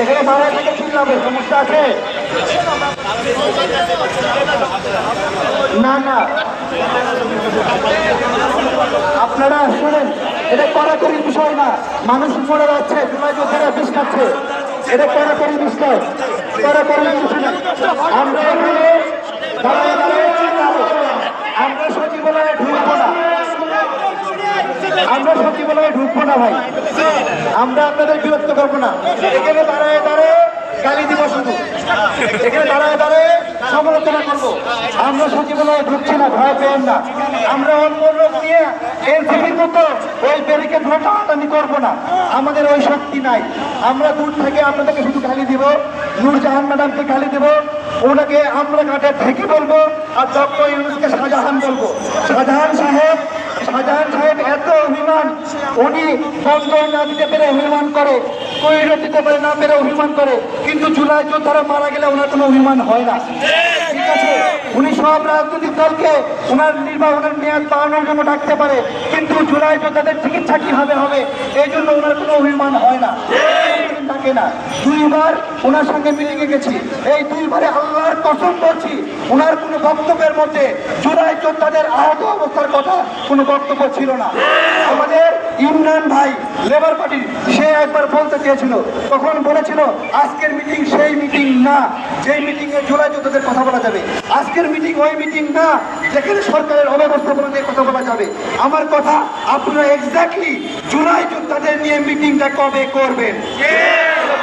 এখানে দাঁড়ায় থেকে ঠিক হবে সমস্যা আছে না না, আপনারা শুনেন, এটা কড়াকড়ি বিষয় না, মানুষ মরে যাচ্ছে জুলাই যোদ্ধারা বিষ খাচ্ছে। এটা কড়াকড়ি বিষয় কড়াকড়ি কিছু না আমরা এখানে দাঁড়ায় দাঁড়ায় চিল্লাবো। আমরা সচিবালয়ে ঢুকবো না আমরা সচিবালয়ে ঢুকবো না ভাই। আমরা আপনাদের বিরক্ত করব না। এখানে দাঁড়ায় দাঁড়ায় গালি দিব শুধু। এখানে দাঁড়ায় দাঁড়ায় সমালোচনা করব। আমরা সচিবালয়ে ঢুকছি না, ভয় পেয়েন না। আমরা অন্য লোক নিয়ে এনসিপির মতো ওই ব্যারিকেড টানাটানি করব না। আমাদের ওই শক্তি নাই। আমরা দূর থেকে আপনাদেরকে শুধু গালি দিব। নূরজাহান ম্যাডামকে গালি দিব। ওনাকে আমরা কাটে থেকে বলব। আর ডক্টর ইউনুসকে শাহজাহান বলব। শাহজাহান সাহেব, শাহজাহান উনি বন্ধন না দিতে পেরে অভিমান করে কৈর দিতে পেরে না পেরে অভিমান করে, কিন্তু জুলাই যোদ্ধারা মারা গেলে ওনার কোনো অভিমান হয় না। ঠিক আছে? উনি সব রাজনৈতিক দলকে ওনার নির্বাচনের মেয়াদ বাড়ানোর জন্য ডাকতে পারে, কিন্তু জুলাই যোদ্ধাদের চিকিৎসা কীভাবে হবে, এই জন্য ওনার কোনো অভিমান হয় না। থাকে না। ওনার সঙ্গে গেছি। এই দুইবারে ওনার কোনো বক্তব্যের মধ্যে কথা কোনো বক্তব্য ছিল না। আমাদের ইমরান ভাই লেবার পার্টির সে একবার বলতে চেয়েছিল, তখন বলেছিল, আজকের মিটিং সেই মিটিং না, যেই মিটিংয়ে জুলাই যোদ্ধাদের কথা বলা যাবে। আজকের মিটিং ওই মিটিং না, যেখানে সরকারের অব্যবস্থাপনা নিয়ে কথা বলা যাবে। আমার কথা, আপনারা এক্স্যাক্টলি জুলাই যোদ্ধাদের নিয়ে মিটিংটা কবে করবেন?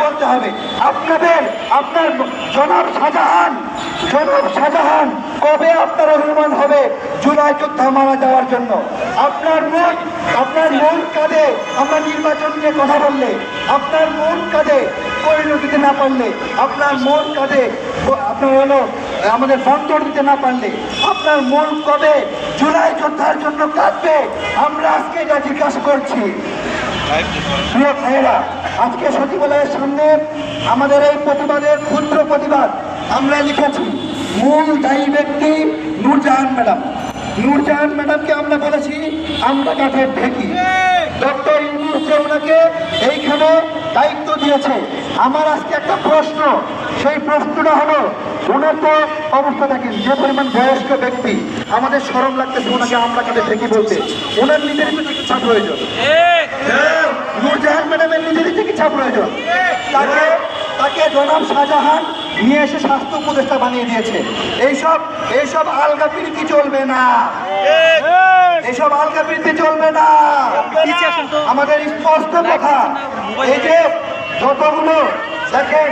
বলতে হবে। আপনাদের, আপনার জনাব শাহজাহান জনাব শাহজাহান কবে আপনার অভিমান হবে? জুলাই যোদ্ধা মারা যাওয়ার জন্য। আপনার মন আপনার মন কাঁধে আমরা নির্বাচন নিয়ে কথা বললে, আপনার মন কাঁধে পরিণত দিতে না পারলে, আপনার মন কাঁধে আপনার হলো, আমাদের বন্দর দিতে না পারলে, আপনার মন কবে জুলাই যোদ্ধার জন্য কাঁদবে? আমরা আজকে এটা জিজ্ঞাসা করছি। প্রিয় ভাইয়েরা, আজকে সচিবালয়ের সামনে আমাদের এই প্রতিবাদের ক্ষুদ্র প্রতিবাদ আমরা লিখেছি। মূল দায়ী ব্যক্তি নূরজাহান ম্যাডাম। নূরজাহান ম্যাডামকে আমরা বলেছি আমরা কাঠের ঢেকি। ডক্টর ইউনুস ওনাকে এইখানে দায়িত্ব দিয়েছে। আমার আজকে একটা প্রশ্ন সেই প্রশ্নটা হলো ওনার তো অবস্থা দেখেন যে পরিমাণ বয়স্ক ব্যক্তি আমাদের সরম লাগতেছে ওনাকে আমরা কাঠে ঢেকি বলতে। ওনার নিজেরই তো চিকিৎসা প্রয়োজন। নূরজাহান ম্যাডামের নিজেরই চিকিৎসা প্রয়োজন। তাকে তাকে জনাব শাহজাহান নিয়ে এসে স্বাস্থ্য উপদেষ্টা বানিয়ে দিয়েছে। এইসব এইসব আলগা প্রীতি চলবে না। এইসব আলগা প্রীতি চলবে না। আমাদের স্পষ্ট কথা, এই যে যতগুলো, দেখেন